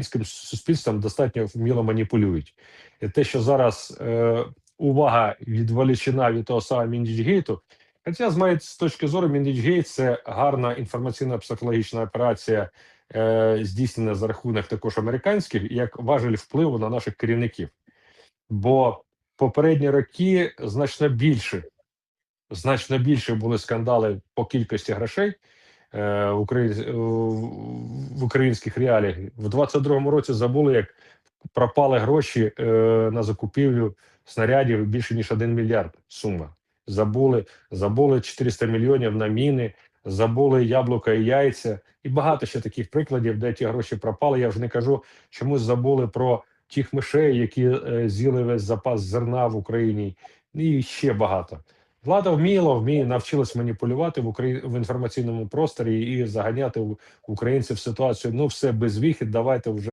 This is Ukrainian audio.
українським суспільством достатньо вміло маніпулюють. І те, що зараз е, увага відволічена від того самого Міндічгейту, хоча з моєї точки зору, Міндічгейт це гарна інформаційно-психологічна операція, е, здійснена за рахунок також американських, як важель впливу на наших керівників. Бо попередні роки значно більше, значно більше були скандали по кількості грошей в українських реаліях. В 22-му році забули, як пропали гроші е, на закупівлю снарядів більше ніж 1 мільярд сума. Забули, забули 400 мільйонів на міни, забули яблука і яйця, і багато ще таких прикладів, де ті гроші пропали. Я вже не кажу, чомусь забули про тих мишей, які е, з'їли весь запас зерна в Україні, і ще багато. Влада вміла, вміє навчилась маніпулювати в Украї... в інформаційному просторі і заганяти українців в ситуацію. Ну, все без вихід, давайте вже